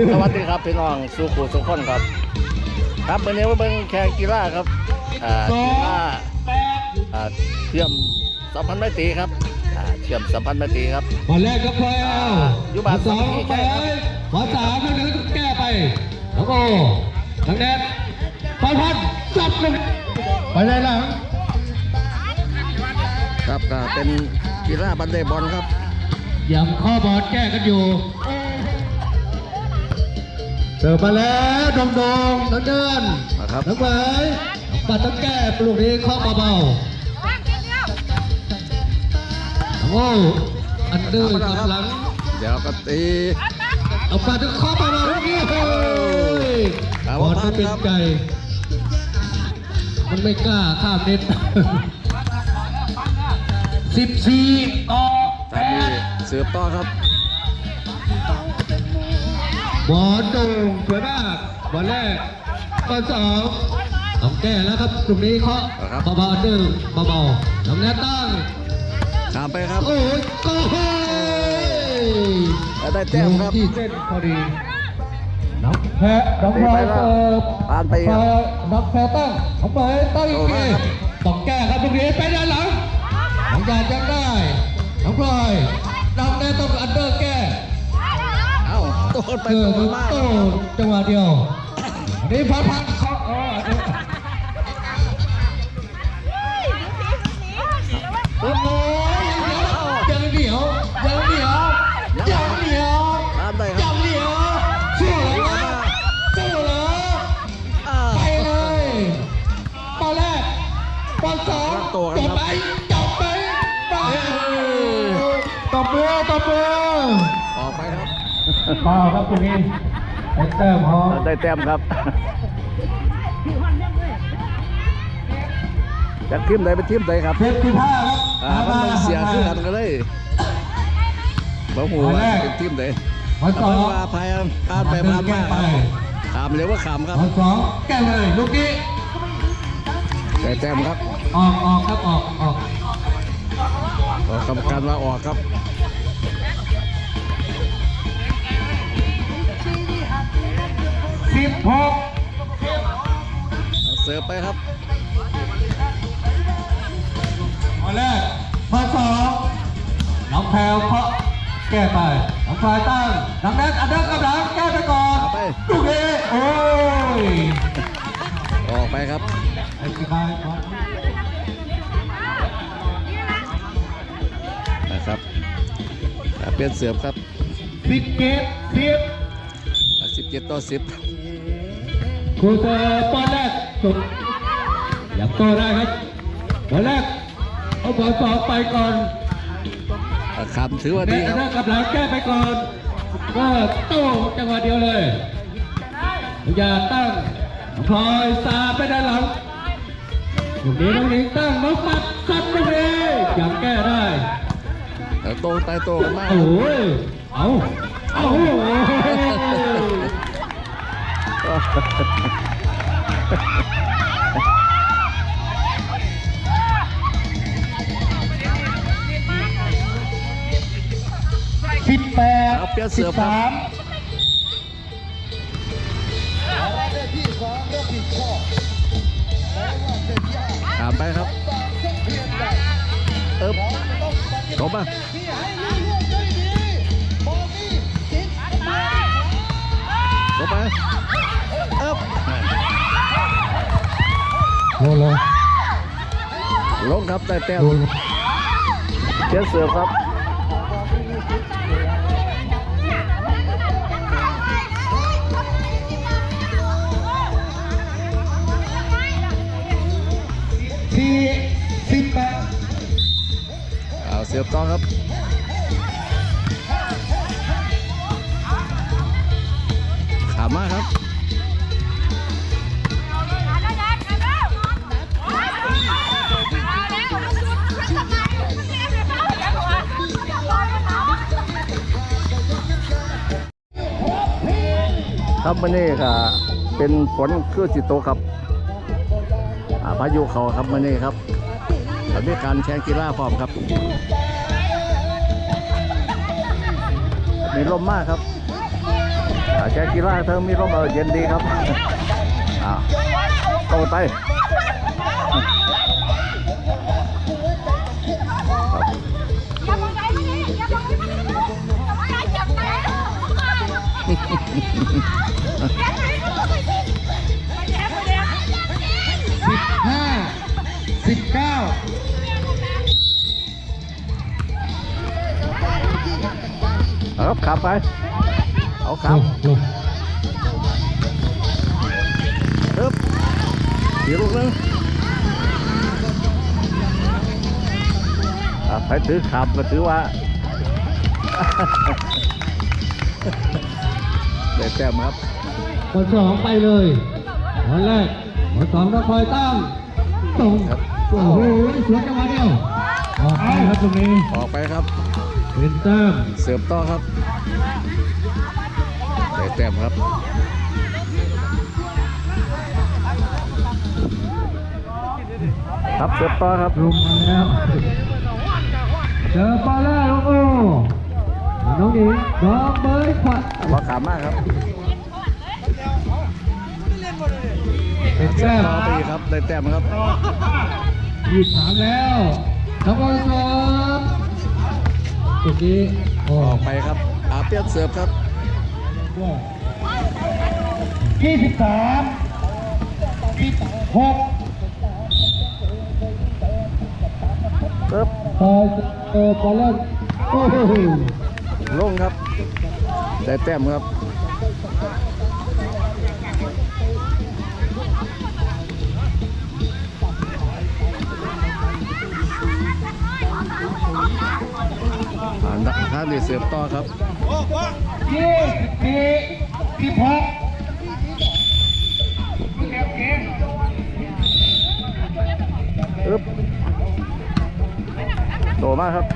ครับสวัสดีครับพี่น้องสุขุสุขคนครับ ครับวันนี้มาเบิ่งแข่งกีฬาครับอ่ากีฬาอ่าเชื่อมสัมพันธ์ไมตรีครับอ่าเชื่อมสัมพันธ์ไมตรีครับบอลแรกก็แพลวอยู่บ้านสองสามัคคีไปใช่ครับบอลสามทางนั้นก็แก้ไปแล้วก็ทางแนนพอพันจับเลยไปได้หลังครับก็เป็นกีฬาบันเดย์บอลครับยังข้อบอลแก้กันอยู่ เสิร์ฟมาแล้วดงดงๆทั้งเดินนะครับทั้งไหมปัดต้องแก้ปลูกนี้ข้อเบาๆโอ้อันเดอร์กำลังเดี๋ยวก็ตีเอาปัดต้องข้อเบาๆแล้วนี่เฮ้ยครับบอลไม่เป็นครับใจมันไม่กล้าข้ามเน็ตสิบสี่ต่อแปตามนี้ดสืบต่อครับ บอลโด่งสวยมากบอลแรกบอลสองต้องแก้แล้วครับตรงนี้เคาะครับเบาๆหนึ่งเบาๆน้ำแนวตั้งตามไปครับโอ้ยโก้เฮ้ยแล้วได้แต้มครับที่เส้นพอดีน้องแพ้น้องพลอยเสิร์ฟผ่านไปครับน้องแพ้ตั้งน้องไปตั้งอีกโอ้ทีมาครับต้องแก้ครับตรงนี้ไปด้านหลังน้องยาจะได้น้องพลอยน้องแน่ต้องอันเดอร์แก้เอ้า โดนไปเออโดนมากโตจังหวะเดียวนนี้พัดพัดเคาะอ๋ออันนี้โอ้โหยังเหนียวยังเหนียวยังเหนียวตามได้คยัรับงเหนียวสู้เหรอสู้เหรอไปเลยบอแรกบอสองตัวกันจับไปจับไปไปตบมือตบมือออกไปครับ เปล่าครับตรงนี้เป็นแต้มของได้แต้มครับจากทีมใดเป็นทีมใดครับเพชรพิพาครับอ่ามันต้องเสียคือกันกันเลยบ่หูว่าเป็นทีมใดบอลสแต่องว่าพายผ่านไปผ่านมาครับขามเรียกว่าขามครับบอลสองแก้เลยลูกนี้ได้แต้มครับ ออกออกครับออกออกขอกรรมการว่าออกครับ สิบหกเอาเสิร์ฟไปครับบอลแรกบอลสองน้องแพรวเคาะแก้ไปน้องพลายตั้งน้องแนทอันเดอร์กำลังแก้ไปก่อนเอาไปลูกนี้โอ้ยออกไปครับไอ้ที่บายครับนะครับอ่าเปลี่ยนเสิร์ฟครับสิบเกตสิบอ่า17ต่อ10 ครูเซอร์บอลแรกสุดอยากโตได้ครับบอลแรกเอาบอลสองไปก่อนอ่าขามถือว่าแนดีทคอัรับนเดอร์กำลังแก้ไปก่อนก็โต้จังหวะเดียวเลยอย่าตั้งพลอยซาไปด้านหลังลูกนี้น้องหนิงตั้งน้องปัดซัดลูกนี้ยังแก้ได้แล้วโตใต้โตกันมากโอ้ยเอาเอาโอ้ย สิบแปดเอาเปลี่ยนเสิร์ฟครับสามขามไปครับ เอิบจบป่ะจบไปเโลโลลงครับได้แต้มโลโลเชียร์เสิร์ฟครับที่สิบแปดเอาเสิร์ฟต่อครับขามมาครับ ครับวันนี้ค่ะ เป็นฝนคือสิโตครับอ่าพายุเขาครับวันนี้ครับแล้วมีการแข่งกีฬาพร้อมครับมีลมมากครับอ่งกีฬาเธอมีลมเออเย็นดีครับอ้าโตไป เอาครับขับไปเอาขับลงปึ๊บอีกลูกหนึงอะไปถือขับก็ถือว่าได้แต้มครับคนสองไปเลยคนแรกคนสองนักคอยตั้งตรงครับโอ้โหสวนจังหวะเดียวออกไปครับตรงนี้ออกไปครับเป็นแต้มเสิร์ฟต่อครับได้ แต้มครับครับเสิร์ฟต่อครับลงมาแล้วเจอปลาแรกโอ้น้องหญิงน้องเบยขวัญขอขามากครับเป็นแต้มต่อไปอีกครับได้แต้มครับยี่สามแล้วแล้วก็สองจุดนี้โอ้ออกไปครับอาเปียนเสิร์ฟครับ ยี่สิบสามหกปึ๊บพอเออปลาแรกโอ้โหลงครับ ได้แต้มครับานักท่านนี่เสิร์ฟต่อครับยี่สิบสี่สิบหกอึ๊บโตมากครับ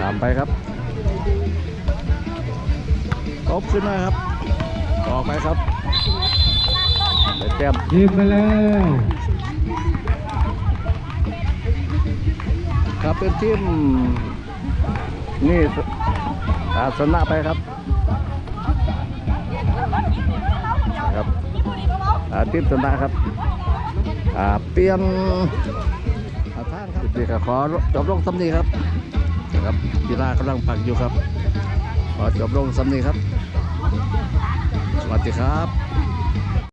ตามไปครับตบขึ้นมาครับออกไปครับได้แต้มยิงไปแล้ว ครับเป็นทีมนี่อาชนะไปครับครับอาทีมชนะครับอ่าเปลี่ยนอ่าทางครับดีครับขอจบลงสำนีครับนะครับกีฬากำลังปักอยู่ครับ ขอจบลงสำนีครับ สวัสดีครับ